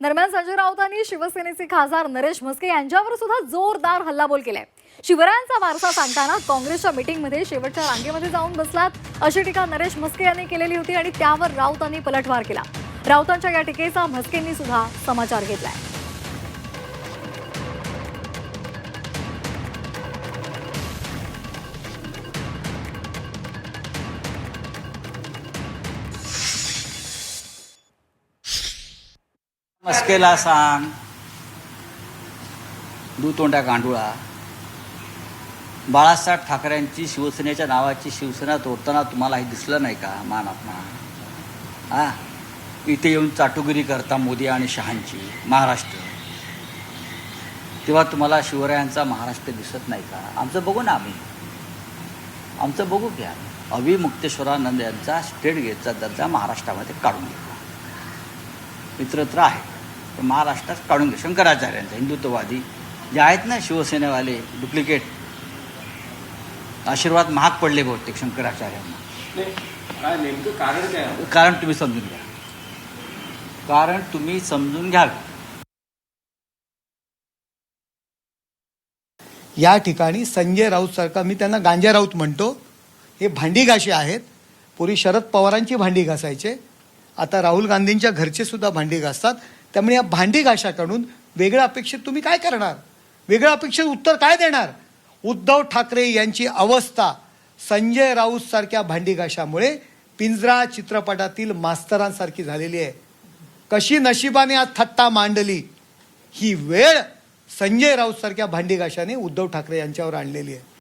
दरम्यान संजय राऊतांनी शिवसेनेचे खासदार नरेश म्हस्के यांच्यावर सुद्धा जोरदार हल्लाबोल केलाय. शिवरायांचा वारसा सांगताना काँग्रेसच्या मिटिंगमध्ये शेवटच्या रांगेमध्ये जाऊन बसलात अशी टीका नरेश म्हस्के यांनी केलेली होती आणि त्यावर राऊतांनी पलटवार केला. राऊतांच्या या टीकेचा म्हस्केंनी सुद्धा समाचार घेतलाय. मस्केला सांग. दुतोंड्या गांडुळा. बाळासाहेब ठाकरेंची शिवसेनेच्या नावाची शिवसेना तोडताना तुम्हाला हे दिसलं नाही का? मान अपमान हा? इथे येऊन चाटुगिरी करता मोदी आणि शहांची महाराष्ट्र. तेव्हा तुम्हाला शिवरायांचा महाराष्ट्र दिसत नाही का? आमचं बघू ना आम्ही. आमचं बघू घ्या अभि मुक्तेश्वरानंद यांचा स्टेट गेटचा दर्जा महाराष्ट्रामध्ये काढून घेतला. इतरत्र आहे. महाराष्ट्रात काढून घे. शंकराचार्यांचा हिंदुत्ववादी. जे आहेत ना शिवसेनेवाले डुप्लिकेट आशीर्वाद महाग पडले बहुतेक शंकराचार्यांना. नाही, काय नेमकं कारण काय आहे? कारण तुम्ही समजून घ्या. कारण तुम्ही समजून घ्यावे या ठिकाणी संजय राऊत सारखा मी त्यांना गांजा राऊत म्हणतो हे भांडी घाशी आहेत. पूर्वी शरद पवारांची भांडी घासायचे. आता राहुल गांधींच्या घरचे सुद्धा भांडी घासतात. त्यामुळे या भांडी घाशाकडून वेगळ्या अपेक्षेत तुम्ही काय करणार? वेगळं अपेक्षेत उत्तर काय देणार? उद्धव ठाकरे यांची अवस्था संजय राऊत सारख्या भांडीघाशामुळे पिंजरा चित्रपटातील मास्तरांसारखी झालेली आहे. कशी नशिबाने आज थट्टा मांडली ही वेळ संजय राऊत सारख्या भांडीघाशाने उद्धव ठाकरे यांच्यावर आणलेली आहे.